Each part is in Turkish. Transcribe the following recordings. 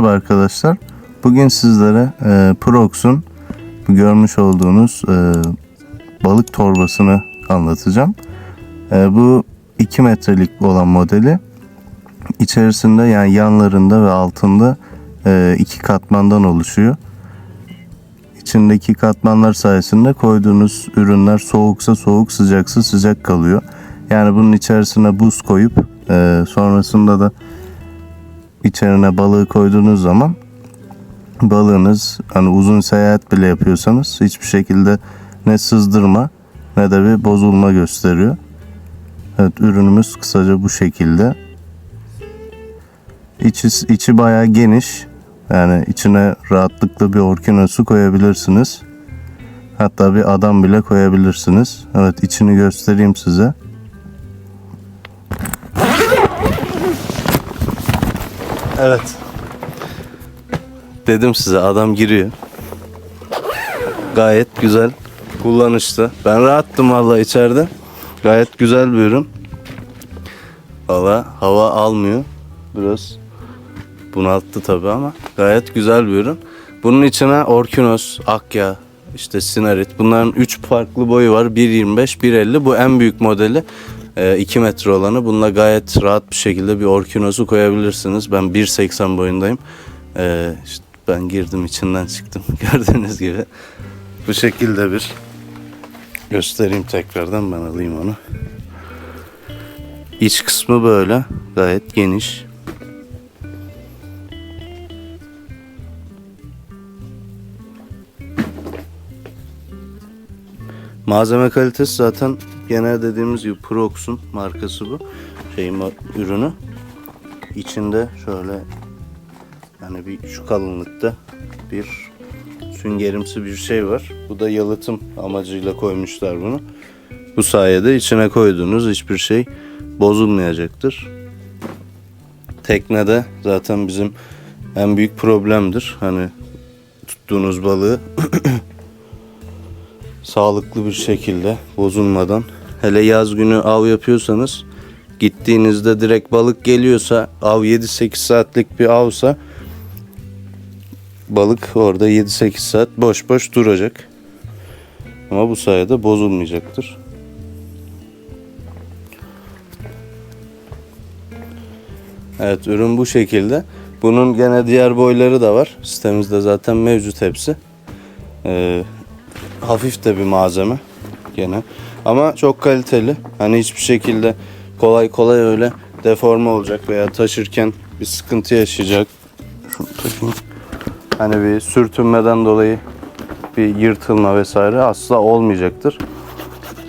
Merhaba arkadaşlar. Bugün sizlere e, Prox'un görmüş olduğunuz e, balık torbasını anlatacağım. E, bu 2 metrelik olan modeli içerisinde yani yanlarında ve altında e, iki katmandan oluşuyor. İçindeki katmanlar sayesinde koyduğunuz ürünler soğuksa soğuk, sıcaksa sıcak kalıyor. Yani bunun içerisine buz koyup e, sonrasında da içerine balığı koyduğunuz zaman balığınız hani uzun seyahat bile yapıyorsanız hiçbir şekilde ne sızdırma ne de bir bozulma gösteriyor. Evet ürünümüz kısaca bu şekilde. İçi, içi bayağı geniş. Yani içine rahatlıkla bir orkinosu koyabilirsiniz. Hatta bir adam bile koyabilirsiniz. Evet içini göstereyim size. Evet. Dedim size adam giriyor. Gayet güzel. Kullanışlı. Ben rahattım valla içeride. Gayet güzel bir ürün. Valla hava almıyor. Biraz bunalttı tabi ama gayet güzel bir ürün. Bunun içine Orkinos, Akya, işte Sinarit bunların 3 farklı boyu var. 1.25, 1.50 bu en büyük modeli. 2 metre olanı. Bununla gayet rahat bir şekilde bir Orkinos'u koyabilirsiniz. Ben 1.80 boyundayım. Ee, ben girdim içinden çıktım gördüğünüz gibi. Bu şekilde bir göstereyim tekrardan ben alayım onu. İç kısmı böyle gayet geniş. Malzeme kalitesi zaten genel dediğimiz gibi Prox'un markası bu. Şey ma- ürünü. İçinde şöyle yani bir şu kalınlıkta bir süngerimsi bir şey var. Bu da yalıtım amacıyla koymuşlar bunu. Bu sayede içine koyduğunuz hiçbir şey bozulmayacaktır. Teknede zaten bizim en büyük problemdir. Hani tuttuğunuz balığı sağlıklı bir şekilde bozulmadan hele yaz günü av yapıyorsanız gittiğinizde direkt balık geliyorsa av 7-8 saatlik bir avsa balık orada 7-8 saat boş boş duracak. Ama bu sayede bozulmayacaktır. Evet ürün bu şekilde. Bunun gene diğer boyları da var. Sitemizde zaten mevcut hepsi. Ee, hafif de bir malzeme gene. Ama çok kaliteli. Hani hiçbir şekilde kolay kolay öyle deforme olacak veya taşırken bir sıkıntı yaşayacak. Şunu. Hani bir sürtünmeden dolayı bir yırtılma vesaire asla olmayacaktır.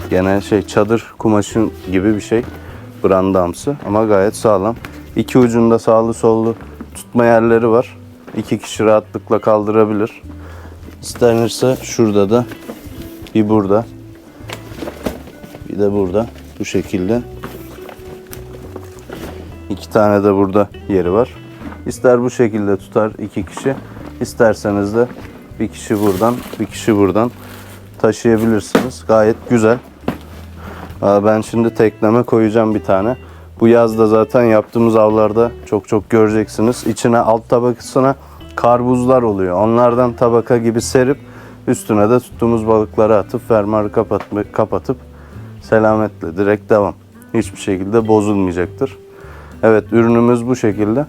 Gene şey çadır kumaşın gibi bir şey. Brandamsı ama gayet sağlam. İki ucunda sağlı sollu tutma yerleri var. İki kişi rahatlıkla kaldırabilir. İstenirse şurada da bir burada bir de burada bu şekilde iki tane de burada yeri var. İster bu şekilde tutar iki kişi isterseniz de bir kişi buradan bir kişi buradan taşıyabilirsiniz. Gayet güzel. Ben şimdi tekneme koyacağım bir tane. Bu yazda zaten yaptığımız avlarda çok çok göreceksiniz. İçine alt tabakasına karbuzlar oluyor. Onlardan tabaka gibi serip üstüne de tuttuğumuz balıkları atıp fermuarı kapatma, kapatıp selametle direkt devam. Hiçbir şekilde bozulmayacaktır. Evet ürünümüz bu şekilde.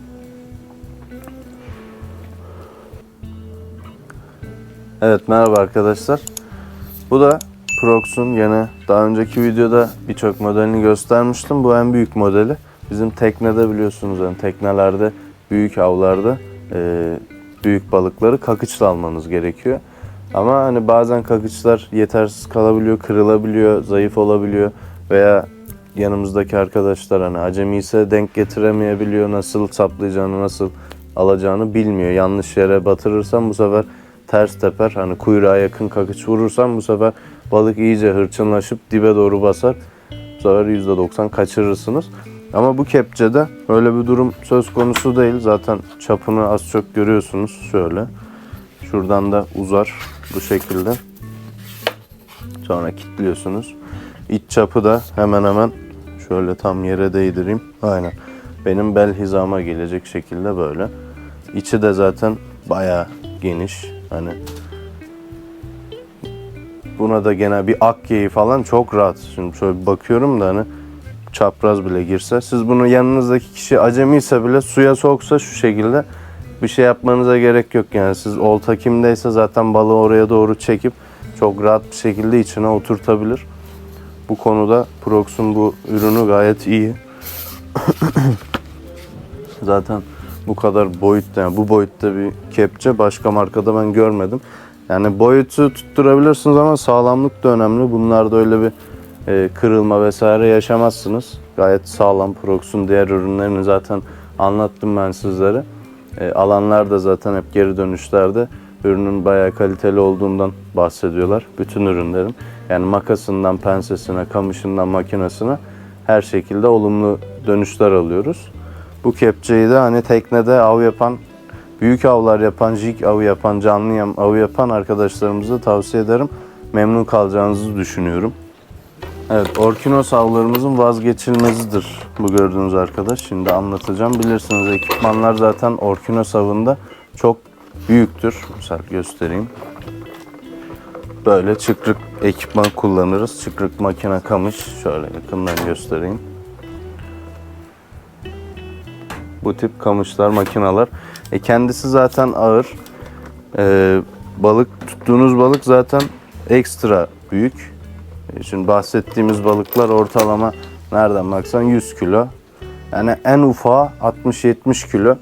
Evet merhaba arkadaşlar. Bu da Prox'un yine daha önceki videoda birçok modelini göstermiştim. Bu en büyük modeli. Bizim teknede biliyorsunuz yani teknelerde büyük avlarda e, büyük balıkları kakıçla almanız gerekiyor. Ama hani bazen kakıçlar yetersiz kalabiliyor, kırılabiliyor, zayıf olabiliyor veya yanımızdaki arkadaşlar hani acemi ise denk getiremeyebiliyor, nasıl saplayacağını, nasıl alacağını bilmiyor. Yanlış yere batırırsam bu sefer ters teper. Hani kuyruğa yakın kakıç vurursam bu sefer balık iyice hırçınlaşıp dibe doğru basar. Bu sefer %90 kaçırırsınız. Ama bu kepçede öyle bir durum söz konusu değil. Zaten çapını az çok görüyorsunuz. Şöyle. Şuradan da uzar bu şekilde. Sonra kilitliyorsunuz. İç çapı da hemen hemen şöyle tam yere değdireyim. Aynen. Benim bel hizama gelecek şekilde böyle. içi de zaten bayağı geniş. Hani buna da gene bir akyeyi falan çok rahat. Şimdi şöyle bakıyorum da hani çapraz bile girse. Siz bunu yanınızdaki kişi acemiyse bile suya soksa şu şekilde bir şey yapmanıza gerek yok. Yani siz olta kimdeyse zaten balığı oraya doğru çekip çok rahat bir şekilde içine oturtabilir. Bu konuda Prox'un bu ürünü gayet iyi. Zaten bu kadar boyutta yani bu boyutta bir kepçe başka markada ben görmedim. Yani boyutu tutturabilirsiniz ama sağlamlık da önemli. Bunlarda öyle bir e, kırılma vesaire yaşamazsınız. Gayet sağlam Prox'un diğer ürünlerini zaten anlattım ben sizlere. E, alanlar da zaten hep geri dönüşlerde ürünün bayağı kaliteli olduğundan bahsediyorlar. Bütün ürünlerin. Yani makasından pensesine, kamışından makinesine her şekilde olumlu dönüşler alıyoruz. Bu kepçeyi de hani teknede av yapan, büyük avlar yapan, jig avı yapan, canlı avı yapan arkadaşlarımıza tavsiye ederim. Memnun kalacağınızı düşünüyorum. Evet, Orkinos avlarımızın vazgeçilmezidir bu gördüğünüz arkadaş. Şimdi anlatacağım. Bilirsiniz ekipmanlar zaten Orkinos avında çok büyüktür. Mesela göstereyim. Böyle çıkrık ekipman kullanırız. Çıkrık makine kamış. Şöyle yakından göstereyim. Bu tip kamışlar, makinalar. E kendisi zaten ağır. E, balık tuttuğunuz balık zaten ekstra büyük. E, Şimdi bahsettiğimiz balıklar ortalama nereden baksan 100 kilo. Yani en ufağı 60-70 kilo.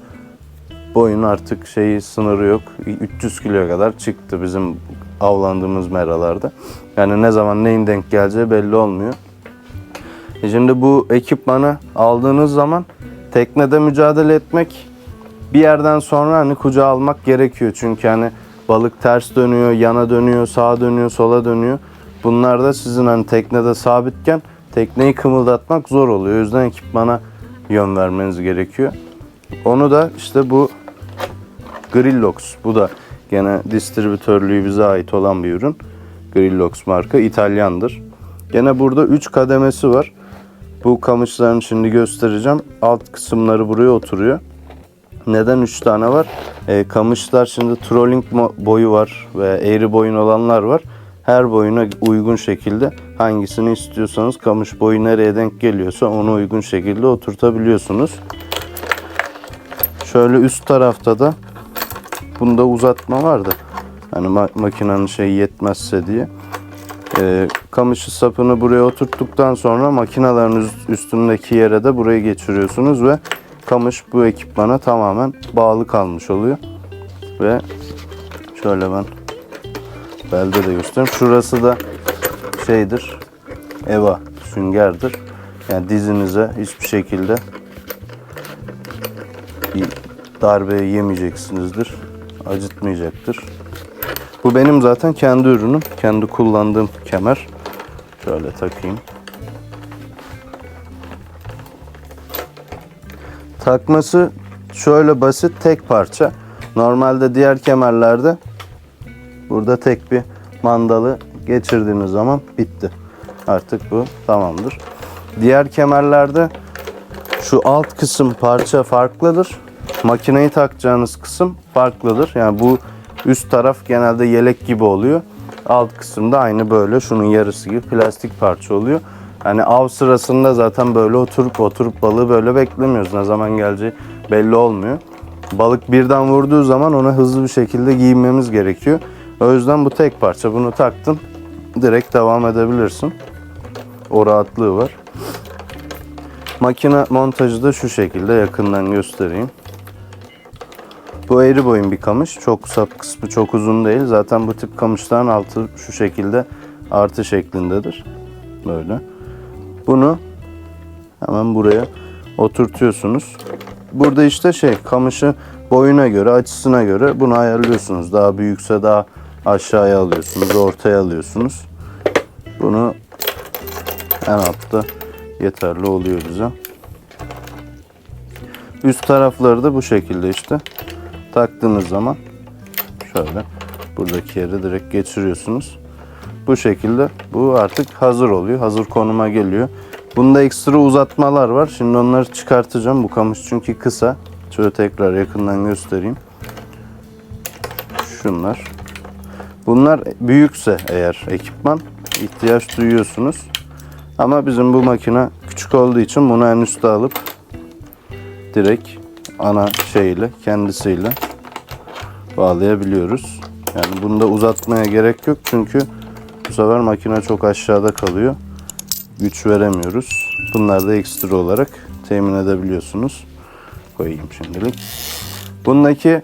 Boyun artık şeyi sınırı yok. 300 kiloya kadar çıktı bizim avlandığımız meralarda. Yani ne zaman neyin denk geleceği belli olmuyor. E Şimdi bu ekipmanı aldığınız zaman teknede mücadele etmek bir yerden sonra hani kucağa almak gerekiyor. Çünkü hani balık ters dönüyor, yana dönüyor, sağa dönüyor, sola dönüyor. Bunlar da sizin hani teknede sabitken tekneyi kımıldatmak zor oluyor. O yüzden ekipmana yön vermeniz gerekiyor. Onu da işte bu Grillox. Bu da gene distribütörlüğü bize ait olan bir ürün. Grillox marka İtalyandır. Gene burada 3 kademesi var. Bu kamışların şimdi göstereceğim. Alt kısımları buraya oturuyor. Neden 3 tane var? E, kamışlar şimdi trolling boyu var ve eğri boyun olanlar var. Her boyuna uygun şekilde hangisini istiyorsanız kamış boyu nereye denk geliyorsa ona uygun şekilde oturtabiliyorsunuz. Şöyle üst tarafta da bunda uzatma vardı. Hani ma- makinenin şeyi yetmezse diye. Ee, kamışı sapını buraya oturttuktan sonra makinelerin üst- üstündeki yere de burayı geçiriyorsunuz ve kamış bu ekipmana tamamen bağlı kalmış oluyor. Ve şöyle ben belde de göstereyim. Şurası da şeydir. Eva süngerdir. Yani dizinize hiçbir şekilde bir darbe yemeyeceksinizdir. Acıtmayacaktır. Bu benim zaten kendi ürünüm. Kendi kullandığım kemer. Şöyle takayım. Takması şöyle basit tek parça. Normalde diğer kemerlerde burada tek bir mandalı geçirdiğiniz zaman bitti. Artık bu tamamdır. Diğer kemerlerde şu alt kısım parça farklıdır. Makineyi takacağınız kısım farklıdır. Yani bu üst taraf genelde yelek gibi oluyor. Alt kısımda aynı böyle şunun yarısı gibi plastik parça oluyor. Hani av sırasında zaten böyle oturup oturup balığı böyle beklemiyoruz. Ne zaman geleceği belli olmuyor. Balık birden vurduğu zaman ona hızlı bir şekilde giyinmemiz gerekiyor. O yüzden bu tek parça. Bunu taktın direkt devam edebilirsin. O rahatlığı var. Makine montajı da şu şekilde yakından göstereyim. Bu eğri boyun bir kamış. Çok sap kısmı çok uzun değil. Zaten bu tip kamışların altı şu şekilde artı şeklindedir. Böyle. Bunu hemen buraya oturtuyorsunuz. Burada işte şey kamışı boyuna göre, açısına göre bunu ayarlıyorsunuz. Daha büyükse daha aşağıya alıyorsunuz, ortaya alıyorsunuz. Bunu en altta yeterli oluyor bize. Üst tarafları da bu şekilde işte. Taktığınız zaman şöyle buradaki yere direkt geçiriyorsunuz. Bu şekilde bu artık hazır oluyor. Hazır konuma geliyor. Bunda ekstra uzatmalar var. Şimdi onları çıkartacağım. Bu kamış çünkü kısa. Şöyle tekrar yakından göstereyim. Şunlar. Bunlar büyükse eğer ekipman ihtiyaç duyuyorsunuz. Ama bizim bu makine küçük olduğu için bunu en üstte alıp direkt ana şeyle kendisiyle bağlayabiliyoruz. Yani bunu da uzatmaya gerek yok çünkü bu sefer makine çok aşağıda kalıyor. Güç veremiyoruz. Bunlar da ekstra olarak temin edebiliyorsunuz. Koyayım şimdilik. Bundaki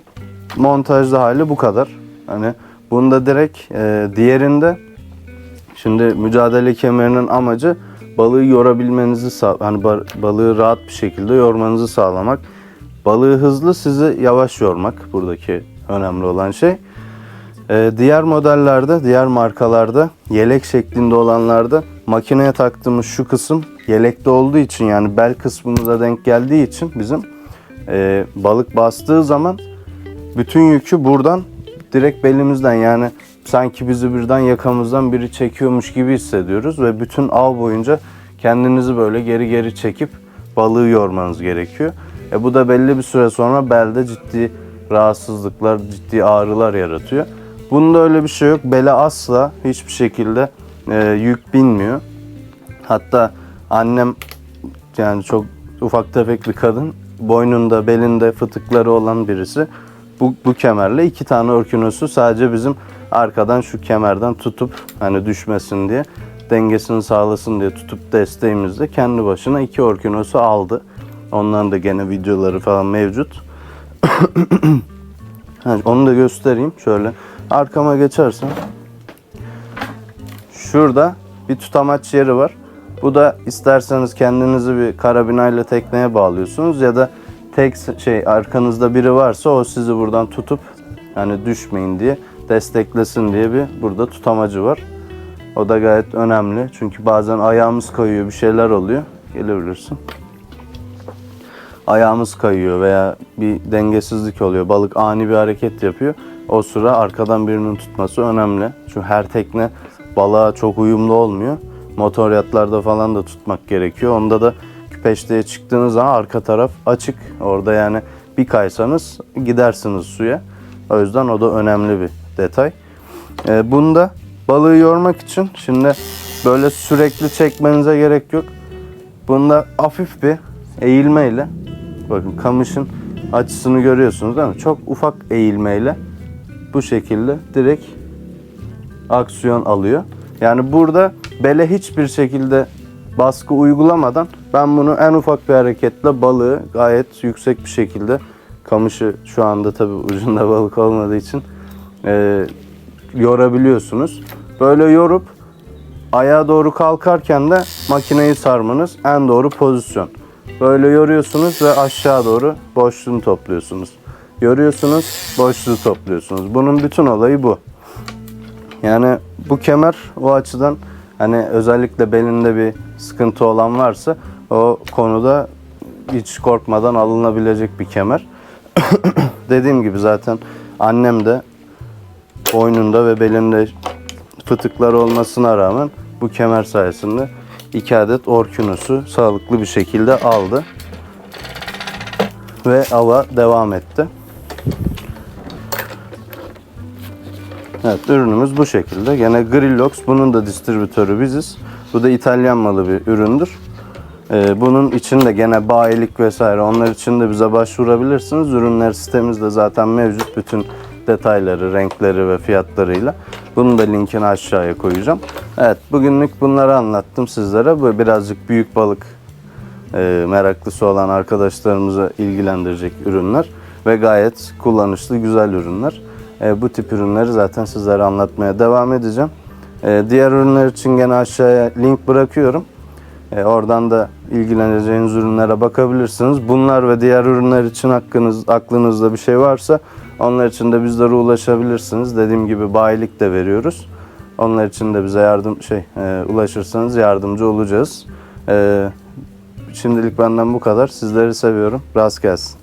montajlı hali bu kadar. Hani bunda direkt e, diğerinde şimdi mücadele kemerinin amacı balığı yorabilmenizi sağ hani ba- balığı rahat bir şekilde yormanızı sağlamak. Balığı hızlı sizi yavaş yormak buradaki önemli olan şey. Ee, diğer modellerde, diğer markalarda yelek şeklinde olanlarda makineye taktığımız şu kısım yelekte olduğu için yani bel kısmımıza denk geldiği için bizim e, balık bastığı zaman bütün yükü buradan direkt belimizden yani sanki bizi birden yakamızdan biri çekiyormuş gibi hissediyoruz ve bütün av boyunca kendinizi böyle geri geri çekip balığı yormanız gerekiyor. E bu da belli bir süre sonra belde ciddi rahatsızlıklar, ciddi ağrılar yaratıyor. Bunda öyle bir şey yok. Bele asla hiçbir şekilde e, yük binmiyor. Hatta annem yani çok ufak tefek bir kadın boynunda belinde fıtıkları olan birisi bu, bu kemerle iki tane örkünosu sadece bizim arkadan şu kemerden tutup hani düşmesin diye dengesini sağlasın diye tutup desteğimizde kendi başına iki örkünosu aldı. Onların da gene videoları falan mevcut. Ha, Onu da göstereyim şöyle. Arkama geçersem Şurada bir tutamaç yeri var. Bu da isterseniz kendinizi bir karabinayla tekneye bağlıyorsunuz ya da tek şey arkanızda biri varsa o sizi buradan tutup hani düşmeyin diye desteklesin diye bir burada tutamacı var. O da gayet önemli çünkü bazen ayağımız kayıyor bir şeyler oluyor. Gelebilirsin. Ayağımız kayıyor veya bir dengesizlik oluyor. Balık ani bir hareket yapıyor. O sıra arkadan birinin tutması önemli. Çünkü her tekne balığa çok uyumlu olmuyor. Motor yatlarda falan da tutmak gerekiyor. Onda da küpeşteye çıktığınız zaman arka taraf açık. Orada yani bir kaysanız gidersiniz suya. O yüzden o da önemli bir detay. Ee, bunda balığı yormak için şimdi böyle sürekli çekmenize gerek yok. Bunda hafif bir eğilmeyle bakın kamışın açısını görüyorsunuz değil mi? Çok ufak eğilmeyle bu şekilde direkt aksiyon alıyor. Yani burada bele hiçbir şekilde baskı uygulamadan ben bunu en ufak bir hareketle balığı gayet yüksek bir şekilde kamışı şu anda tabi ucunda balık olmadığı için e, yorabiliyorsunuz. Böyle yorup ayağa doğru kalkarken de makineyi sarmanız en doğru pozisyon. Böyle yoruyorsunuz ve aşağı doğru boşluğunu topluyorsunuz. Yoruyorsunuz, boşluğu topluyorsunuz. Bunun bütün olayı bu. Yani bu kemer o açıdan hani özellikle belinde bir sıkıntı olan varsa o konuda hiç korkmadan alınabilecek bir kemer. Dediğim gibi zaten annem de boynunda ve belinde fıtıklar olmasına rağmen bu kemer sayesinde iki adet orkinusu sağlıklı bir şekilde aldı. Ve ava devam etti. Evet ürünümüz bu şekilde. Gene Grillox bunun da distribütörü biziz. Bu da İtalyan malı bir üründür. Ee, bunun için de gene bayilik vesaire onlar için de bize başvurabilirsiniz. Ürünler sitemizde zaten mevcut bütün detayları, renkleri ve fiyatlarıyla. Bunun da linkini aşağıya koyacağım. Evet bugünlük bunları anlattım sizlere. Bu birazcık büyük balık e, meraklısı olan arkadaşlarımızı ilgilendirecek ürünler ve gayet kullanışlı güzel ürünler. E, bu tip ürünleri zaten sizlere anlatmaya devam edeceğim. E, diğer ürünler için gene aşağıya link bırakıyorum. E, oradan da ilgileneceğiniz ürünlere bakabilirsiniz. Bunlar ve diğer ürünler için hakkınız, aklınızda bir şey varsa onlar için de bizlere ulaşabilirsiniz. Dediğim gibi bayilik de veriyoruz. Onlar için de bize yardım şey e, ulaşırsanız yardımcı olacağız. E, şimdilik benden bu kadar. Sizleri seviyorum. Rast gelsin.